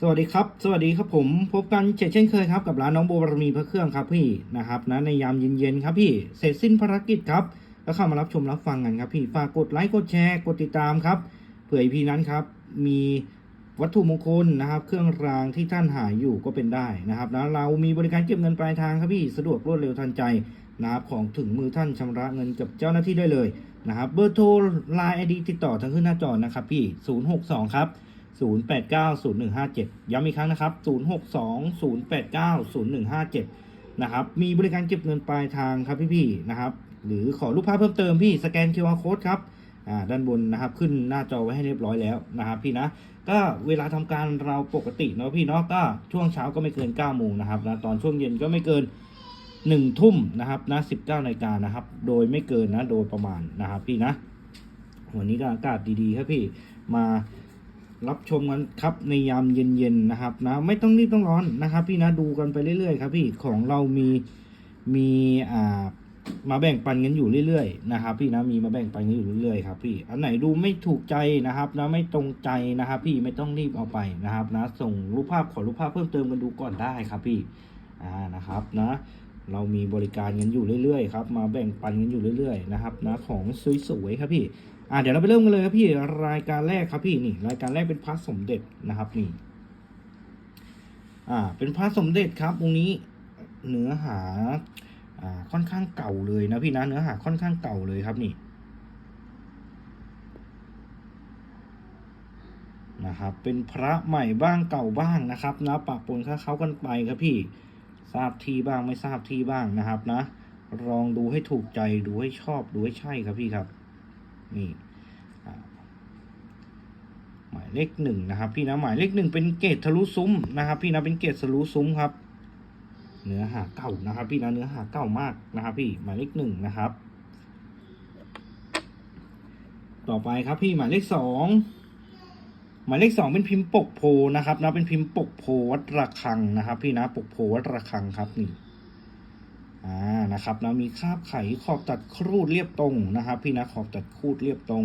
สวัสดีครับ สวัสดีครับผมพบกันเช่นเคยครับกับร้านน้องโบบารมีพระเครื่องครับพี่นะครับนะในยามเย็นๆครับพี่เสร็จสิ้นภารกิจครับแล้วเข้ามารับชมรับฟังกันครับพี่ฝากกดไลค์กดแชร์กดติดตามครับเผื่อพี่นั้นครับมีวัตถุมงคลนะครับ เครื่องรางที่ท่านหาอยู่ก็เป็นได้นะครับนะเรามีบริการเก็บเงินปลายทางครับพี่สะดวกรวดเร็วทันใจนะครับของถึงมือท่านชำระเงินกับเจ้าหน้าที่ได้เลยนะครับเบอร์โทรไลน์ไอดีติดต่อทางขึ้นหน้าจอนะครับพี่062ครับ 0890157 ย้ำอีกครั้งนะครับ 062-089-0157นะครับ มีบริการเก็บเงินปลายทางครับพี่ๆนะครับ หรือขอรูปภาพเพิ่มเติมพี่สแกน QR Code ครับอ่าด้านบนนะครับขึ้นหน้าจอไว้ให้เรียบร้อยแล้วนะครับพี่นะก็เวลาทำการเราปกติเนาะพี่เนาะก็ช่วงเช้าก็ไม่เกิน9โมงนะครับนะตอนช่วงเย็นก็ไม่เกิน1ทุ่มนะครับนะ19นาฬิกานะครับ โดยไม่เกินนะโดยประมาณนะครับพี่นะวันนี้ก็อากาศดีๆครับพี่มา รับชมกันครับในยามเย็นๆนะครับนะไม่ต้องรีบต้องร้อนนะครับ พี่นะดูกันไปเรื่อยๆครับพี่ของเรามีมีอ่ามาแบ่งปันกันอยู่เรื่อยๆนะครับ พี่นะมีมาแบ่งปันกันอยู่เรื่อยๆครับพี่อันไหนดูไม่ถูกใจนะครับนะไม่ตรงใจนะครับ พี่ไม่ต้องรีบเอาไปนะครับนะส่งรูปภาพขอรูปภาพเพิ่มเติมกันดูก่อนได้ครับพี่อ่านะครับนะเรามีบริการกันอยู่เรื่อยๆครับ มาแบ่งปันกันอยู่เรื่อยๆนะครับนะของสวยๆครับพี่ อ่าเดี๋ยวเราไปเริ่มกันเลยครับพี่รายการแรกครับพี่นี่รายการแรกเป็นพระสมเด็จนะครับนี่อ่าเป็นพระสมเด็จครับตรงนี้เนื้อหาอ่าค่อนข้างเก่าเลยนะพี่นะเนื้อหาค่อนข้างเก่าเลยครับนี่นะครับเป็นพระใหม่บ้างเก่าบ้างนะครับนะปะปนค้าเขากันไปครับพี่ทราบที่บ้างไม่ทราบที่บ้างนะครับนะลองดูให้ถูกใจดูให้ชอบดูให้ใช่ครับพี่ครับ นี่หมายเลขหนึ่งนะครับ พี่นะหมายเลขหนึ่งเป็นเกตทะลุซุ้มนะครับ พี่นะเป็นเกตทะลุซุ้มครับ เนื้อหาเก่านะครับ พี่นะเนื้อหาเก่ามากนะครับ พี่หมายเลขหนึ่งนะครับ ต่อไปครับพี่หมายเลขสองหมายเลขสองเป็นพิมพ์ปกโพนะครับนะเป็นพิมพ์ปกโพวัดระฆังนะครับ พี่นะปกโพวัดระฆังครับนี่ อ่านะครับนะมีคาบไขขอบตัดครูดเรียบตรงนะครับ พี่นะขอบตัดครูดเรียบตรง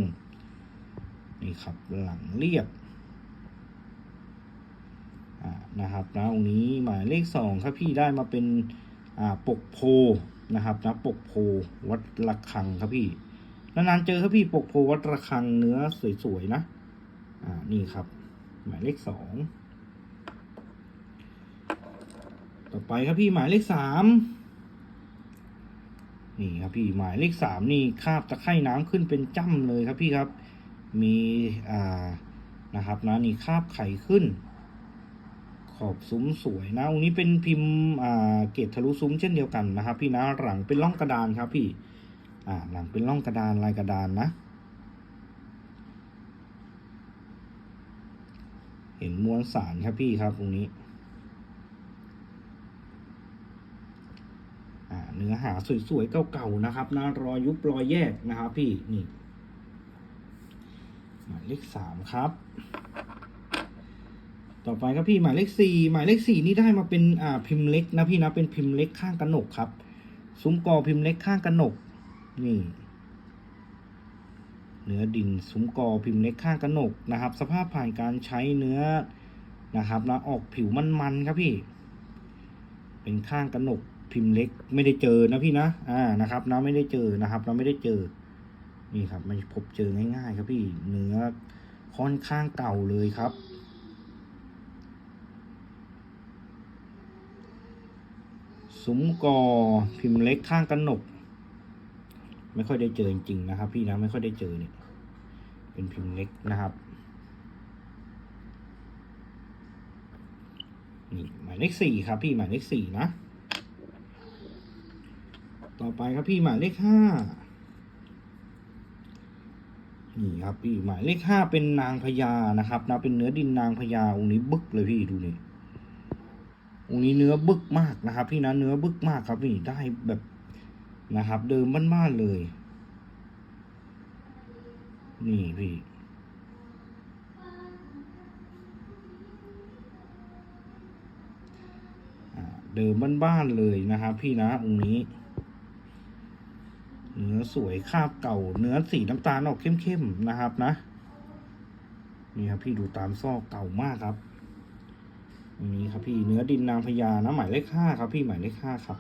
นี่ครับหลังเรียบนะครับนะตรงนี้หมายเลขสองครับพี่ได้มาเป็นปกโพนะครับนะปกโพวัดระฆังครับพี่นานๆเจอครับพี่ปกโพวัดระฆังเนื้อสวยๆนะอ่านี่ครับ หมายเลขสองต่อไปครับพี่หมายเลขสาม นี่ครับพี่หมายเลขสามนี่คาบตะไคร่น้ำขึ้นเป็นจ้ำเลยครับพี่ครับ มีอ่านะครับนะนี่คาบไข่ขึ้น ขอบซุ้มสวยนะตรงนี้เป็นพิมพ์อ่าเกตทะลุซุ้มเช่นเดียวกันนะครับ พี่นะหลังเป็นร่องกระดานครับพี่อ่าหลังเป็นร่องกระดานลายกระดานนะ เห็นมวลสารครับพี่ครับตรงนี้ อ่าเนื้อหาสวยๆเก่าๆนะครับนะรอยยุบรอยแยกนะครับ พี่นี่หมายเลขสามครับ ต่อไปครับพี่หมายเลขสี่หมายเลขสี่นี่ได้มาเป็นอ่าพิมพ์เล็กนะพี่นะเป็นพิมพ์เล็กข้างกระหนกครับ ซุ้มกอพิมพ์เล็กข้างกระหนก นี่เนื้อดินซุ้มกอพิมพ์เล็กข้างกระหนกนะครับ สภาพผ่านการใช้เนื้อนะครับนะออกผิวมันๆครับพี่ เป็นข้างกระหนก พิมพ์เล็กไม่ได้เจอนะพี่นะ อ่านะครับนะไม่ได้เจอนะครับ เราไม่ได้เจอ นี่ครับไม่พบเจอง่ายๆ ครับพี่เนื้อค่อนข้างเก่าเลยครับซุ้มกอพิมพ์เล็กข้างกระหนก ไม่ค่อยได้เจอจริงๆนะครับ พี่นะไม่ค่อยได้เจอเนี่ยเป็นพิมพ์เล็กนะครับนี่หมายเลขสี่ครับพี่หมายเลขสี่นะ ต่อไปครับพี่หมายเลขห้านี่ครับพี่หมายเลขห้าเป็นนางพญานะครับนะเป็นเนื้อดินนางพญาองค์นี้บึกเลยพี่ดูนี่องค์นี้เนื้อบึกมากนะครับ พี่นะเนื้อบึกมากครับนี่ได้แบบนะครับ เดิมบ้านๆเลย นี่พี่เดิมบ้านๆเลยนะครับ พี่นะองค์นี้ สวยคาบเก่า เนื้อสีน้ำตาลออกเข้มๆนะครับนะ นี่ครับพี่ดูตามซอกเก่ามากครับอันนี้ครับพี่เนื้อดินนางพญานะหมายเลขห้าครับ พี่หมายเลขห้าครับ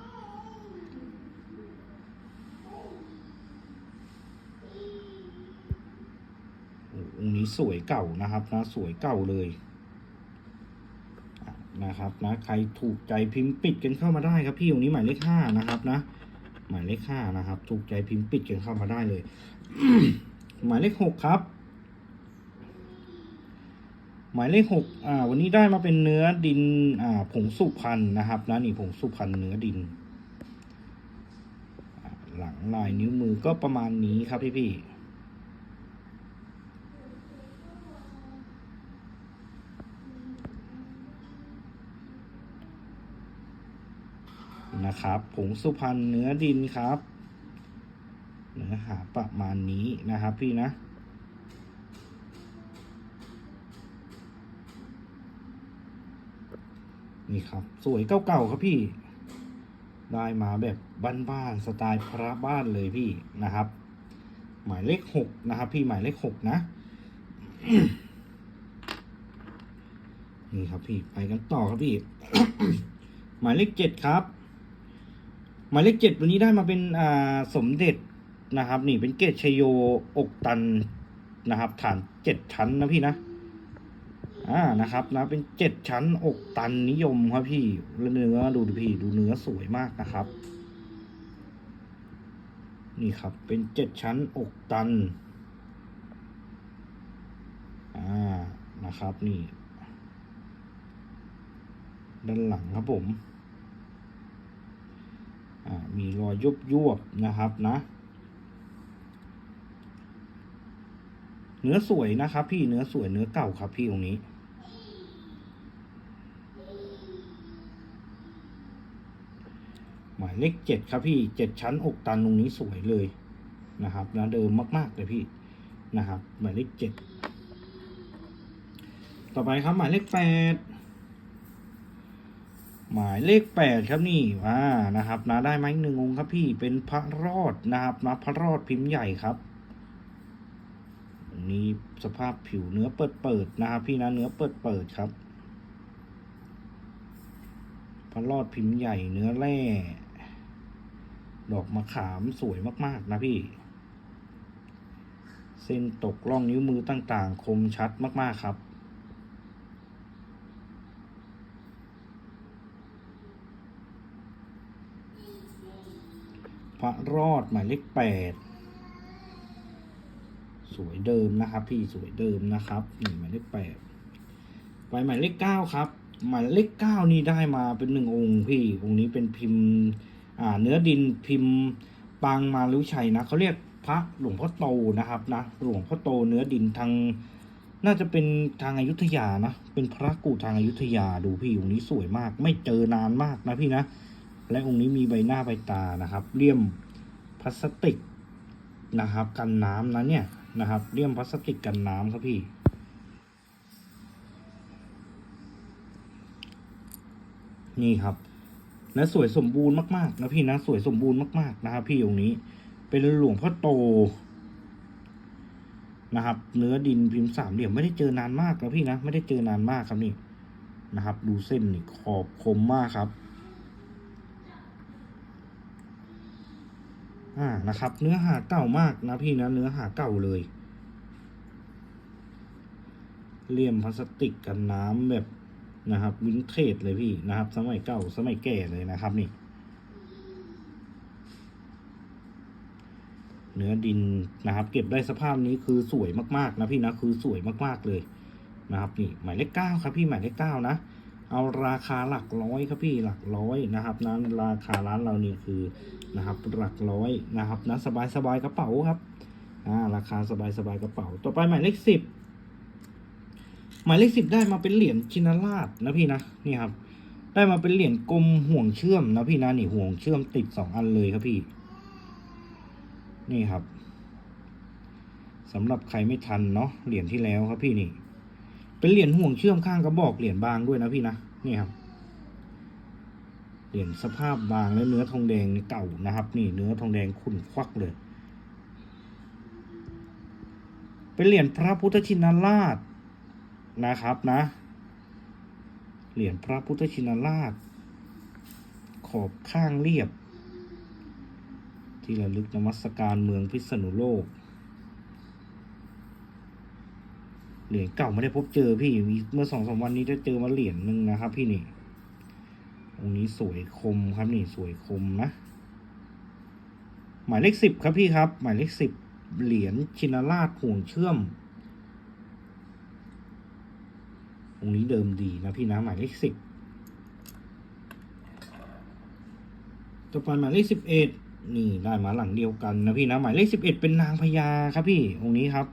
อ้งค์นี้สวยเก่านะครับนะสวยเก่าเลยนะครับนะใครถูกใจพิมพ์ปิดกันเข้ามาได้ครับพี่องค์นี้หมายเลขห้านะครับนะ หมายเลขห้านะครับ ถูกใจพิมพ์ปิดกันเข้ามาได้เลย หมายเลขหกครับ หมายเลขหกอ่า วันนี้ได้มาเป็นเนื้อดิน อ่า ผงสุพรรณนะครับนะนี่ผงสุพรรณเนื้อดิน หลังลายนิ้วมือก็ประมาณนี้ครับพี่พี่ๆ นะครับ ผงสุพรรณเนื้อดินครับ เนื้อหาประมาณนี้นะครับพี่นะนี่ครับ สวยเก่าๆครับพี่ ได้มาแบบบ้านๆสไตล์พระบ้านเลยพี่นะครับ หมายเลขหกนะครับ พี่หมายเลขหกนะนี่ครับพี่ไปกันต่อครับพี่ หมายเลขเจ็ดครับ หมายเลขเจ็ดวันนี้ได้มาเป็นอ่าสมเด็จนะครับ นี่เป็นเกตชโยอกตันนะครับ ฐานเจ็ดชั้นนะพี่นะอ่านะครับนะเป็นเจ็ดชั้นอกตันนิยมครับพี่แล้วเนื้อดูดิพี่ดูเนื้อสวยมากนะครับ นี่ครับเป็นเจ็ดชั้นอกตันอ่านะครับนี่ ด้านหลังครับผม มีรอยยุบยวบนะครับนะ เนื้อสวยนะครับพี่เนื้อสวยเนื้อเก่าครับพี่ตรงนี้ หมายเลขเจ็ดครับพี่เจ็ดชั้นอกตันตรงนี้สวยเลยนะครับนะเดิมมาก ๆ เลยพี่นะครับ หมายเลขเจ็ดต่อไปครับหมายเลขแปด หมายเลขแปดครับนี่อ่านะครับนะได้ไหมหนึ่งองค์ครับพี่เป็นพระรอดนะครับนะพระรอดพิมพ์ใหญ่ครับนี้สภาพผิวเนื้อเปิดเปิดนะครับพี่นะเนื้อเปิดเปิดครับ พระรอดพิมพ์ใหญ่เนื้อแร่ ดอกมะขามสวยมาก ๆ นะพี่ เส้นตกล่องนิ้วมือต่าง ๆ คมชัดมาก ๆ ครับ พ ระรอดหมายเลขแปดสวยเดิมนะครับ พี่สวยเดิมนะครับนี่หมายเลขแปดไปหมายเลขเก้าครับ หมายเลขเก้านี่ได้มาเป็นหนึ่งองค์พี่องค์นี้เป็นพิมพ์อ่าเนื้อดินพิมพ์ปางมาลุชัยนะเขาเรียกพระหลวงพ่อโตนะครับนะหลวงพ่อโตเนื้อดินทางน่าจะเป็นทางอายุทยานะ เป็นพระกูทางอายุทยาดูพี่องค์นี้สวยมาก ไม่เจอนานมากนะพี่นะ และองค์นี้มีใบหน้าใบตานะครับเลี่ยมพลาสติกนะครับ กันน้ำนะเนี่ยนะครับเลี่ยมพลาสติกกันน้ำครับพี่ นี่ครับ และสวยสมบูรณ์มากๆนะพี่นะสวยสมบูรณ์มากๆนะครับ พี่องค์นี้เป็นหลวงพ่อโตนะครับ เนื้อดินพิมพ์สามเหลี่ยมไม่ได้เจอนานมากนะพี่นะไม่ได้เจอนานมากครับนี่นะครับ ดูเส้นนี่ขอบคมมากครับ อ่านะครับ เนื้อหาเก่ามากนะพี่นะเนื้อหาเก่าเลยเลี่ยมพลาสติกกันน้ำแบบนะครับวินเทจเลยพี่นะครับ สมัยเก่าสมัยแก่เลยนะครับนี่ เนื้อดินนะครับ เก็บได้สภาพนี้คือสวยมากๆนะพี่นะคือสวยมากๆเลยนะครับนี่หมายเลขเก้าครับพี่หมายเลขเก้านะ เอาราคาหลักร้อยครับพี่หลักร้อยนะครับนั้นราคาร้านเรานี่คือนะครับหลักร้อยนะครับนะสบายสบายกระเป๋าครับอ่าราคาสบายสบายกระเป๋า ต่อไปหมายเลขสิบหมายเลขสิบได้มาเป็นเหรียญชินราชนะพี่นะนี่ครับได้มาเป็นเหรียญกลมห่วงเชื่อมนะพี่นะนี่ห่วงเชื่อมติดสองอันเลยครับพี่ นี่ครับสำหรับใครไม่ทันเนาะเหรียญที่แล้วครับพี่นี่ เป็นเหรียญห่วงเชื่อมข้างกระบอกเหรียญบางด้วยนะพี่นะนี่ครับเหรียญสภาพบางและเนื้อทองแดงเก่านะครับ นี่เนื้อทองแดงขุ่นควักเลย เป็นเหรียญพระพุทธชินราชนะครับนะ เหรียญพระพุทธชินราช ขอบข้างเรียบ ที่ระลึกนมัสการเมืองพิษณุโลก เหรียญเก่าไม่ได้พบเจอพี่เมื่อสองสามวันนี้ได้เจอมาเหรียญหนึ่งนะครับ พี่นี่องค์นี้สวยคมครับนี่สวยคมนะ หมายเลขสิบครับพี่ครับ หมายเลขสิบเหรียญชินราชห่วงเชื่อมองค์นี้เดิมดีนะพี่นะหมายเลขสิบต่อไปหมายเลขสิบเอ็ดนี่ได้มาหลังเดียวกันนะพี่นะหมายเลขสิบเอ็ดเป็นนางพญาครับพี่องค์นี้ครับ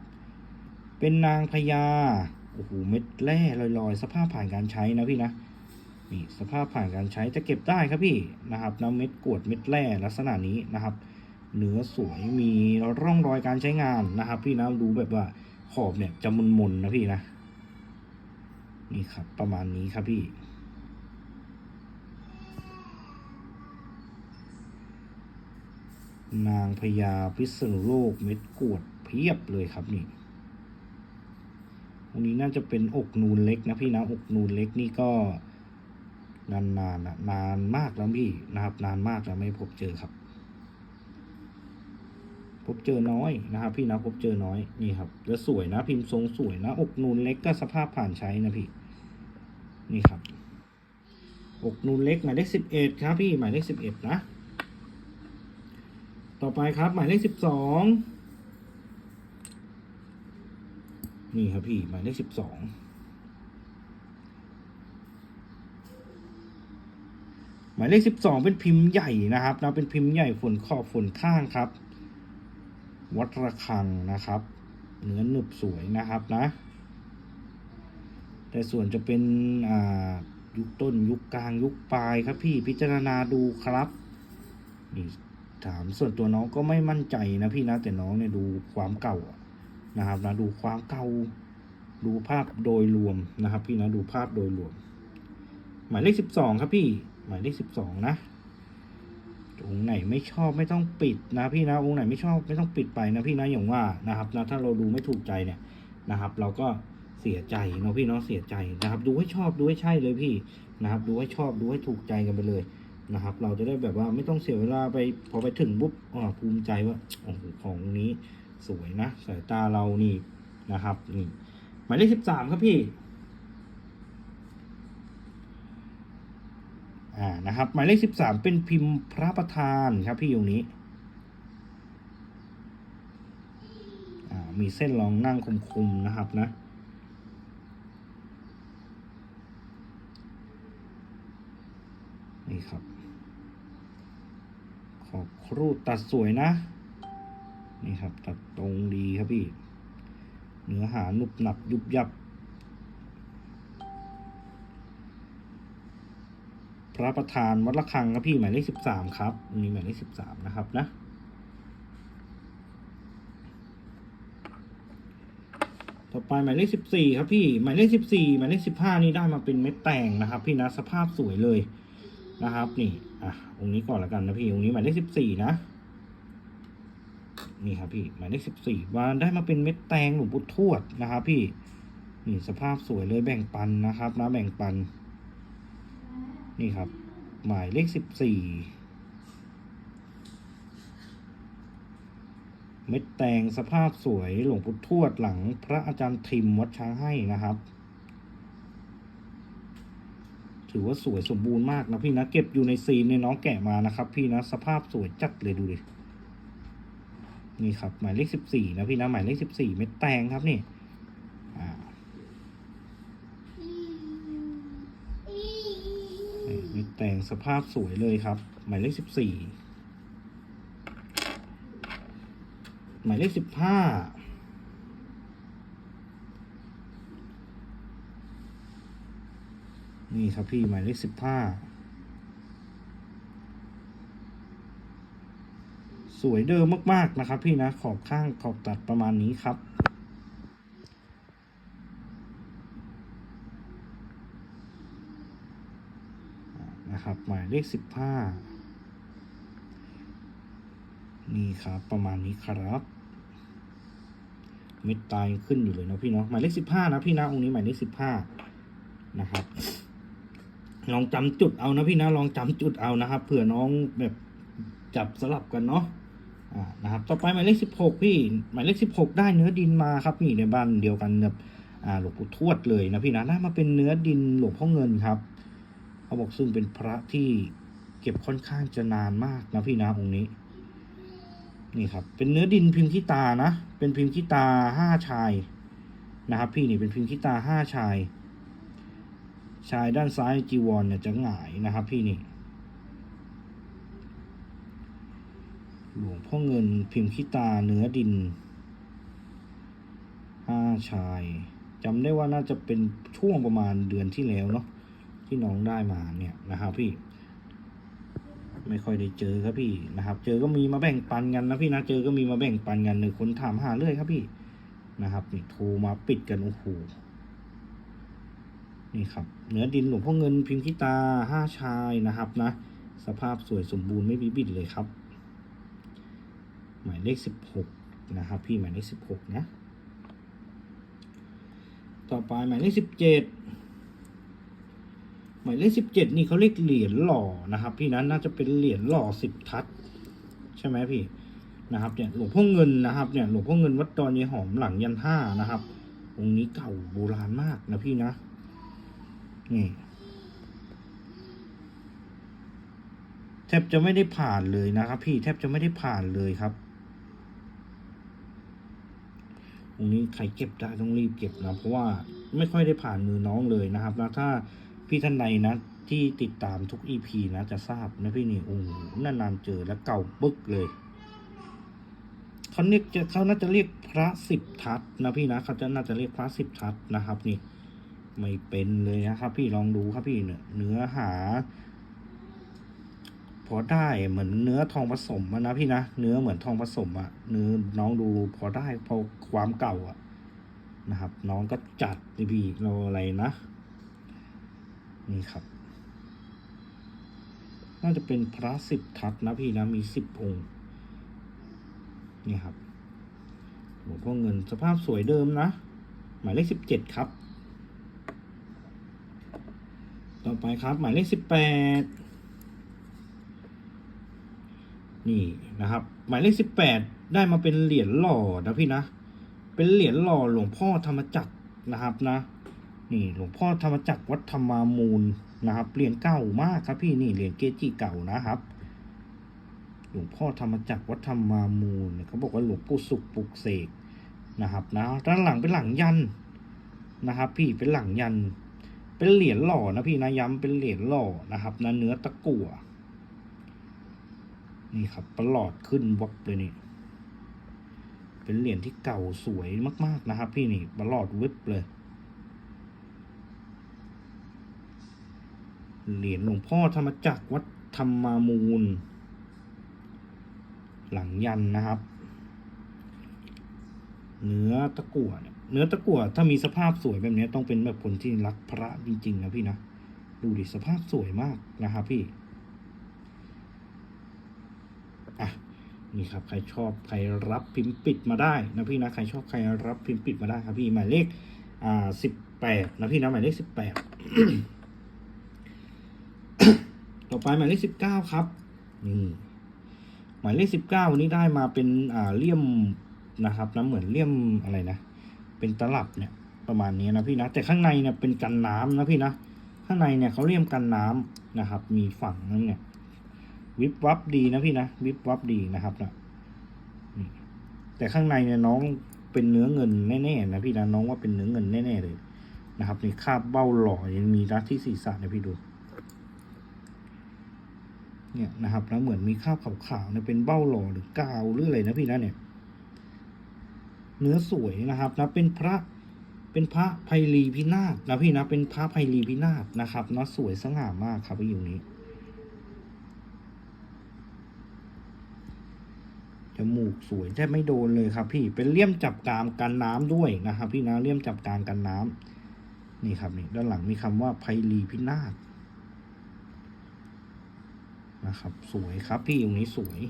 เป็นนางพญาโอ้โหเม็ดแร่ลอยๆ สภาพผ่านการใช้นะพี่นะนี่สภาพผ่านการใช้จะเก็บได้ครับพี่นะครับน้ำเม็ดกวดเม็ดแร่ลักษณะนี้นะครับ เนื้อสวยมีร่องรอยการใช้งานนะครับ พี่นะดูแบบว่าขอบเนี่ยจะมนๆนะพี่นะนี่ครับประมาณนี้ครับพี่นางพญาพิษณุโลกเม็ดกวดเพียบเลยครับนี่ ตรงนี้น่าจะเป็นอกนูนเล็กนะพี่นะอกนูนเล็กนี่ก็นานๆนะนานมากแล้วพี่นะครับ นานมากแล้วไม่พบเจอครับ พบเจอน้อยนะครับ พี่นะพบเจอน้อยนี่ครับแล้วสวยนะพิมพ์ทรงสวยนะอกนูนเล็กก็สภาพผ่านใช้นะพี่ นี่ครับ อกนูนเล็กหมายเลขสิบเอ็ดครับ พี่หมายเลขสิบเอ็ดนะ ต่อไปครับหมายเลขสิบสอง นี่ครับพี่หมายเลขสิบสองหมายเลขสิบสองเป็นพิมพ์ใหญ่นะครับนะเป็นพิมพ์ใหญ่ฝนขอบฝนข้างครับ วัดระฆังนะครับ เนื้อหนึบสวยนะครับนะ แต่ส่วนจะเป็นอ่ายุคต้นยุคกลางยุคปลายครับพี่พิจารณาดูครับนี่ถามส่วนตัวน้องก็ไม่มั่นใจนะพี่นะแต่น้องเนี่ยดูความเก่า นะครับนะดูความเก่าดูภาพโดยรวมนะครับ พี่นะดูภาพโดยรวม หมายเลขสิบสองครับพี่ หมายเลขสิบสองนะองค์ไหนไม่ชอบไม่ต้องปิดนะพี่นะองค์ไหนไม่ชอบไม่ต้องปิดไปนะพี่นะอย่างว่านะครับนะถ้าเราดูไม่ถูกใจเนี่ยนะครับ เราก็เสียใจเนาะพี่เนาะเสียใจนะครับ ดูให้ชอบดูให้ใช่เลยพี่นะครับ ดูให้ชอบดูให้ถูกใจกันไปเลยนะครับ เราจะได้แบบว่าไม่ต้องเสียเวลาไปพอไปถึงปุ๊บอ๋อภูมิใจว่าโอ้โหของนี้ สวยนะ สายตาเรานี่นะครับนี่หมายเลขสิบสามครับพี่อ่านะครับ หมายเลขสิบสามเป็นพิมพ์พระประธานครับพี่ตรงนี้อ่ามีเส้นรองนั่งคมๆนะครับนะนี่ครับขอบครูตัดสวยนะ นี่ครับ ตัดตรงดีครับพี่ เนื้อหานุบหนับยุบยับ พระประธานวัดระฆังครับพี่หมายเลขสิบสามครับอันนี้หมายเลขสิบสามนะครับนะต่อไปหมายเลขสิบสี่ครับพี่หมายเลขสิบสี่หมายเลขสิบห้านี่ได้มาเป็นเม็ดแต่งนะครับ พี่นะสภาพสวยเลยนะครับ นี่อะองค์นี้ก่อนละกันนะพี่องค์นี้หมายเลขสิบสี่นะ นี่ครับพี่หมายเลขสิบสี่ว่าได้มาเป็นเม็ดแตงหลวงปู่ทวดนะครับพี่นี่สภาพสวยเลยแบ่งปันนะครับนะแบ่งปัน นี่ครับ หมายเลขสิบสี่เม็ดแตงสภาพสวยหลวงปู่ทวดหลังพระอาจารย์ทิมวัดช้างให้นะครับ ถือว่าสวยสมบูรณ์มากนะพี่นะ เก็บอยู่ในซีนเนี่ยน้องแกะมานะครับ พี่นะสภาพสวยจัดเลยดูดิ นี่ครับหมายเลขสิบสี่นะพี่นะหมายเลขสิบสี่เม็ดแตงครับนี่อ่ามีแตงสภาพสวยเลยครับ หมายเลขสิบสี่หมายเลขสิบห้านี่ครับพี่หมายเลขสิบห้า สวยเดิมมากๆนะครับ พี่นะขอบข้างขอบตัดประมาณนี้ครับ นะครับ หมายเลขสิบห้านี่ครับ ประมาณนี้ครับเม็ดตายขึ้นอยู่เลยนะพี่เนาะหมายเลขสิบห้านะพี่นะองค์นี้หมายเลขสิบห้านะครับ ลองจำจุดเอานะพี่นะลองจำจุดเอานะครับเผื่อน้องแบบจับสลับกันเนาะ นะครับต่อไปหมายเลขสิบหกพี่หมายเลขสิบหกได้เนื้อดินมาครับนี่ในบ้านเดียวกันแบบหลวงปู่ทวดเลยนะพี่นะได้มาเป็นเนื้อดินหลวงพ่อเงินครับเขาบอกซึ่งเป็นพระที่เก็บค่อนข้างจะนานมากนะพี่นะองค์นี้ นี่ครับ เป็นเนื้อดินพิมพ์ขี้ตานะ เป็นพิมพ์ขี้ตาห้าชายนะครับ พี่นี่เป็นพิมพ์ขี้ตาห้าชาย ชายด้านซ้ายจีวรเนี่ยจะหงายนะครับ พี่นี่ หลวงพ่อเงินพิมพ์ขี้ตาเนื้อดินห้าชายจำได้ว่าน่าจะเป็นช่วงประมาณเดือนที่แล้วเนาะที่น้องได้มาเนี่ยนะครับพี่ ไม่ค่อยได้เจอครับพี่นะครับ เจอก็มีมาแบ่งปันกันนะพี่นะเจอก็มีมาแบ่งปันกันหนึ่งคนถามหาเรื่อยครับพี่นะครับนี่โทรมาปิดกันโอ้โหนี่ครับเนื้อดินหลวงพ่อเงินพิมพ์ขี้ตาห้าชายนะครับนะ สภาพสวยสมบูรณ์ไม่มีบิดเลยครับ หมายเลขสิบหกนะครับ พี่หมายเลขสิบหกนะ ต่อไปหมายเลขสิบเจ็ดหมายเลขสิบเจ็ดนี่เขาเรียกเหรียญหล่อนะครับ พี่นั้นน่าจะเป็นเหรียญหล่อสิบทัศใช่ไหมพี่นะครับเนี่ยหลวงพ่อเงินนะครับเนี่ยหลวงพ่อเงินวัดดอนยายหอมหลังยันห้านะครับองค์นี้เก่าโบราณมากนะพี่นะนี่แทบจะไม่ได้ผ่านเลยนะครับ พี่แทบจะไม่ได้ผ่านเลยครับ องนี้ใครเก็บได้ต้องรีบเก็บนะเพราะว่าไม่ค่อยได้ผ่านมือน้องเลยนะครับนะถ้าพี่ท่านใดนะที่ติดตามทุกอีพีนะจะทราบนะพี่นี่โอ้โหนานๆเจอแล้วเก่าปึกเลยเขาเรียกจะเขาน่าจะเรียกพระสิบทัศนะพี่นะเขาจะน่าจะเรียกพระสิบทัศนะครับนี่ ไม่เป็นเลยนะครับ พี่ลองดูครับพี่เนื้อหา พอได้เหมือนเนื้อทองผสมนะพี่นะเนื้อเหมือนทองผสมอะเนื้อน้องดูพอได้พอความเก่าอะนะครับ น้องก็จัดนี่พี่เราอะไรนะ นี่ครับ น่าจะเป็นพระสิบทัศน์นะพี่นะมีสิบองค์นี่ครับหลวงพ่อเงินสภาพสวยเดิมนะ หมายเลขสิบเจ็ดครับ ต่อไปครับ หมายเลขสิบแปด นี่นะครับ หมายเลขสิบแปดได้มาเป็นเหรียญหล่อนะพี่นะ เป็นเหรียญหล่อหลวงพ่อธรรมจักรนะครับนะ นี่หลวงพ่อธรรมจักรวัดธรรมามูลนะครับเหรียญเก่ามากครับพี่นี่เหรียญเกจิเก่านะครับ หลวงพ่อธรรมจักรวัดธรรมามูลเขาบอกว่าหลวงปู่สุขปลุกเสกนะครับนะด้านหลังเป็นหลังยันนะครับ พี่เป็นหลังยัน เป็นเหรียญหล่อนะพี่นะย้ำเป็นเหรียญหล่อนะครับนะเนื้อตะกั่ว นี่ครับประหลอดขึ้นวับเลยนี่เป็นเหรียญที่เก่าสวยมาก ๆนะครับ พี่นี่ประหลอดวิบเลยเหรียญหลวงพ่อธรรมจักรวัดธรรมามูล หลังยันนะครับ เนื้อตะกั่วเนี่ยเนื้อตะกั่วถ้ามีสภาพสวยแบบนี้ต้องเป็นแบบคนที่รักพระจริง ๆ นะพี่นะ ดูดิสภาพสวยมากนะครับพี่อะ นี่ครับใครชอบใครรับพิมพ์ปิดมาได้นะพี่นะใครชอบใครรับพิมพ์ปิดมาได้ครับพี่หมายเลขอ่าสิบแปดนะพี่นะหมายเลขสิบแปดต่อไปหมายเลขสิบเก้าครับนี่หมายเลขสิบเก้าวันนี้ได้มาเป็นอ่าเลี่ยมนะครับนะเหมือนเลี่ยมอะไรนะ เป็นตลับเนี่ยประมาณนี้นะพี่นะ แต่ข้างในเนี่ยเป็นกันน้ำนะพี่นะ ข้างในเนี่ยเขาเลี่ยมกันน้ำนะครับ มีฝั่งนั้นเนี่ย วิบวับดีนะพี่นะวิบวับดีนะครับนะแต่ข้างในเนี่ยน้องเป็นเนื้อเงินแน่ๆนะพี่นะน้องว่าเป็นเนื้อเงินแน่ๆเลยนะครับในคาบเบ้าหล่อยังมีรัดที่ศีรษะนะพี่ดูเนี่ยนะครับแล้วเหมือนมีคราบขาวๆเนี่ยเป็นเบ้าหล่อหรือกาวหรืออะไรนะพี่นะเนี่ย เนื้อสวยนะครับนะเป็นพระเป็นพระไพลีพินาศนะพี่นะเป็นพระไพลีพินาศนะครับนะสวยสง่ามากครับพี่อยู่นี้ มูกสวยแทบไม่โดนเลยครับ พี่เป็นเลี่ยมจับกามกันน้ำด้วยนะครับ พี่นะเลี่ยมจับกามกันน้ำนี่ครับนี่ด้านหลังมีคำว่าไพลีพินาศนะครับ สวยครับ พี่องค์นี้สวย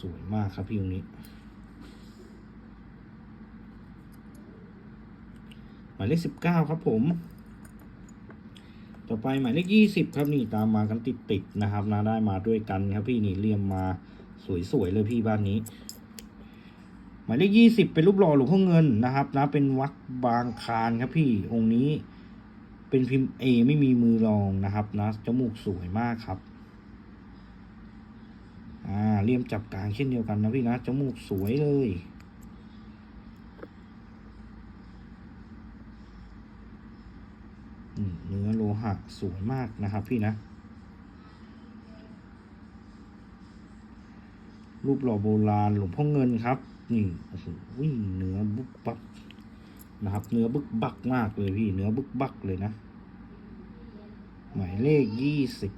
สวยมากครับพี่องค์นี้หมายเลขสิบเก้าครับผม ต่อไปหมายเลขยี่สิบครับนี่ตามมากันติดติดๆนะครับนะได้มาด้วยกันครับพี่นี่เรียมมาสวยๆเลยพี่บ้านนี้ หมายเลขยี่สิบเป็นรูปหล่อหลวงพ่อเงินนะครับนะเป็นวัดบางคานครับพี่องค์นี้เป็นพิมพ์เอไม่มีมือรองนะครับนะจมูกสวยมากครับอ่าเลี่ยมจับกลางเช่นเดียวกันนะพี่นะจมูกสวยเลย อืมเนื้อโล หะสวยมากนะครับพี่นะ รูปหล่อโบราณหลวงพ่อเงินครับ นี่โอ้โหเนื้อบึกบักนะครับ เนื้อบึกบักมากเลยพี่ เนื้อบึกบักเลยนะ หมายเลขยี่สิบ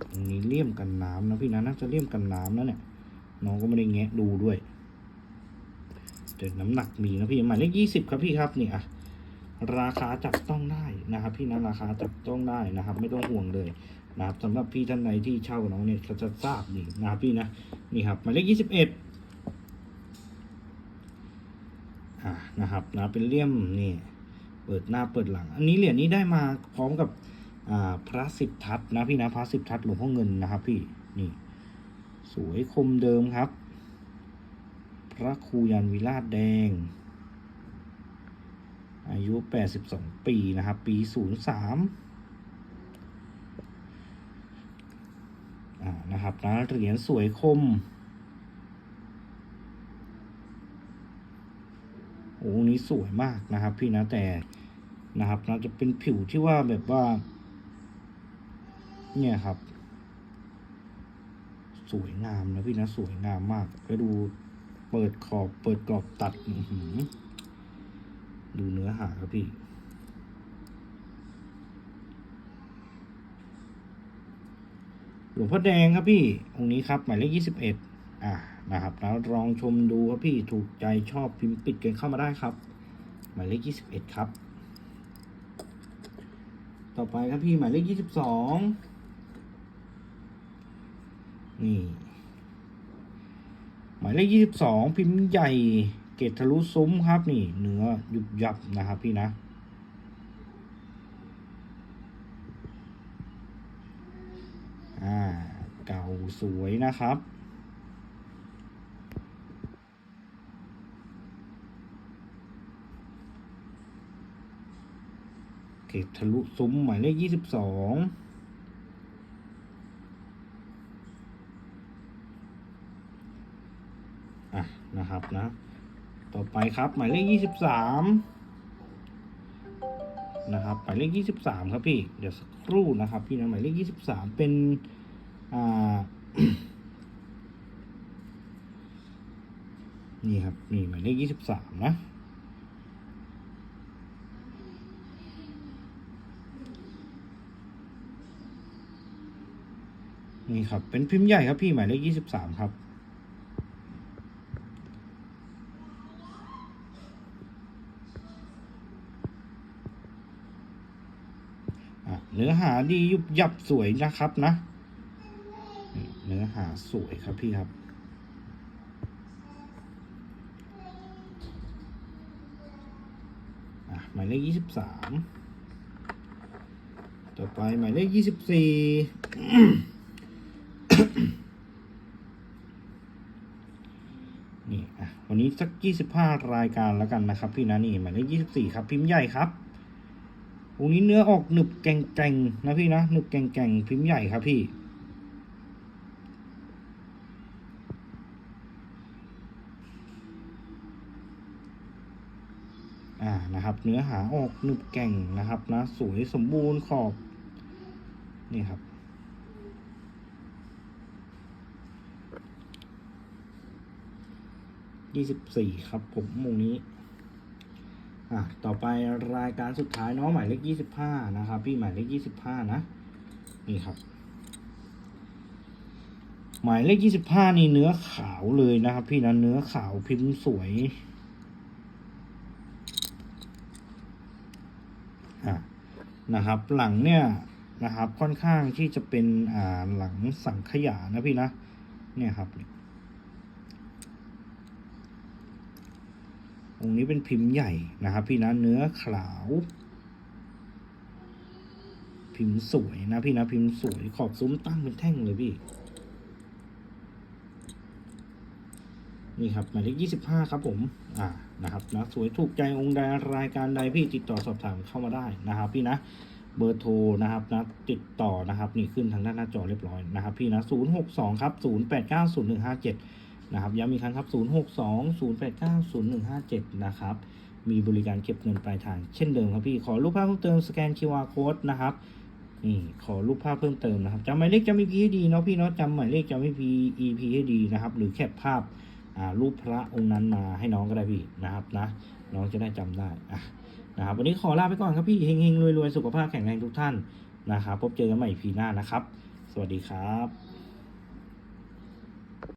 ตรงนี้เลี่ยมกันน้ำนะพี่นะน่าจะเลี่ยมกันน้ำนะเนี่ยน้องก็ไม่ได้แงะดูด้วย แต่น้ำหนักมีนะพี่หมายเลขยี่สิบครับพี่ครับนี่อะราคาจับต้องได้นะครับ พี่นะราคาจับต้องได้นะครับ ไม่ต้องห่วงเลยนะครับสำหรับพี่ท่านใดที่เช่าน้องเนี่ยเขาจะทราบดีนะครับพี่นะนี่ครับหมายเลขยี่สิบเอ็ดอ่านะครับนะเป็นเลี่ยมนี่เปิดหน้าเปิดหลัง อันนี้เหรียญนี้ได้มาพร้อมกับอ่าพระสิบทัศนะพี่นะพระสิบทัศหลวงพ่อเงินนะครับ พี่นี่ สวยคมเดิมครับ พระครูยันวิราชแดง อายุ 82 ปี นะครับ ปี 03อ่านะครับนะเหรียญสวยคมโอ้นี้สวยมากนะครับ พี่นะแต่นะครับนะจะเป็นผิวที่ว่าแบบว่า เนี่ยครับ สวยงามนะพี่นะสวยงามมากไปดู เปิดขอบ เปิดกรอบตัดดูเนื้อหาครับพี่ หลวงพ่อแดงครับพี่ องค์นี้ครับ หมายเลขยี่สิบเอ็ดอ่านะครับ แล้วลองชมดูครับพี่ ถูกใจชอบพิมพ์ปิดกันเข้ามาได้ครับ หมายเลขยี่สิบเอ็ดครับ ต่อไปครับพี่ หมายเลขยี่สิบสองนี่ายเลขยี่สิบสองพิมพ์ใหญ่เกตทะลุซุ้มครับนี่ เนื้อยุบยับนะครับพี่นะอ่าเก่าสวยนะครับเกตทะลุซุ้มหมายเลขยี่สิบสองอะ นะครับนะ ต่อไปครับหมายเลขยี่สิบสามนะครับหมายเลขยี่สิบสามครับพี่เดี๋ยวสักครู่นะครับ พี่นะหมายเลขยี่สิบสามเป็นอ่านี่ครับนี่หมายเลขยี่สิบสามนะนี่ครับเป็นพิมพ์ใหญ่ครับพี่หมายเลขยี่สิบสามครับ อะ เนื้อหาดียุบยับสวยนะครับนะ เนื้อหาสวยครับพี่ครับ หมายเลขยี่สิบสามต่อไปหมายเลขยี่สิบสี่นี่อะวันนี้สักยี่สิบห้ารายการแล้วกันนะครับพี่นะนี่หมายเลขยี่สิบสี่ครับ พิมพ์ใหญ่ครับ องนี้เนื้อออกหนึบแก่งๆนะพี่นะหนึบแก่งๆพิมพ์ใหญ่ครับพี่ อ่านะครับ เนื้อหาออกหนึบแก่งนะครับนะสวยสมบูรณ์ขอบนี่ครับยี่สิบสี่ครับผมมุงนี้ อะต่อไปรายการสุดท้ายเนาะหมายเลขยี่สิบห้านะครับ พี่หมายเลขยี่สิบห้านะนี่ครับ หมายเลขยี่สิบห้านี่เนื้อขาวเลยนะครับ พี่นะเนื้อขาวพิมพ์สวยอะนะครับ หลังเนี่ยนะครับค่อนข้างที่จะเป็นอ่าหลังสังขยานะพี่นะเนี่ยครับ องค์นี้เป็นพิมพ์ใหญ่นะครับ พี่นะเนื้อขาว พิมพ์สวยนะพี่นะพิมพ์สวยขอบซุ้มตั้งเป็นแท่งเลยพี่ นี่ครับหมายเลขยี่สิบห้าครับผม อ่านะครับนะสวยถูกใจองค์ใดรายการใดพี่ติดต่อสอบถามเข้ามาได้นะครับ พี่นะเบอร์โทรนะครับนะติดต่อนะครับ นี่ขึ้นทางด้านหน้าจอเรียบร้อยนะครับ พี่นะศูนย์หกสองครับศูนย์แปดเก้าศูนย์หนึ่งห้าเจ็ด นะครับย้ำอีกครั้งครับศูนย์หกสองศูนะครับ มีบริการเก็บเงินปลายทางเช่นเดิมครับพี่ ขอรูปภาพเพิ่มเติมสแกน QR code นะครับ นี่ ขอรูปภาพเพิ่มเติมนะครับจำหมายเลขจำ EP ให้ดีเนาะพี่เนาะจำหมายเลขจำ EP EP ให้ดีนะครับ หรือแคปภาพอ่ารูปพระองค์นั้นมาให้น้องก็ได้พี่นะครับนะ น้องจะได้จำได้อะนะครับ วันนี้ขอลาไปก่อนครับพี่เฮงๆรวยๆ สุขภาพแข็งแรงทุกท่านนะครับ พบเจอกันใหม่พีหน้านะครับ สวัสดีครับ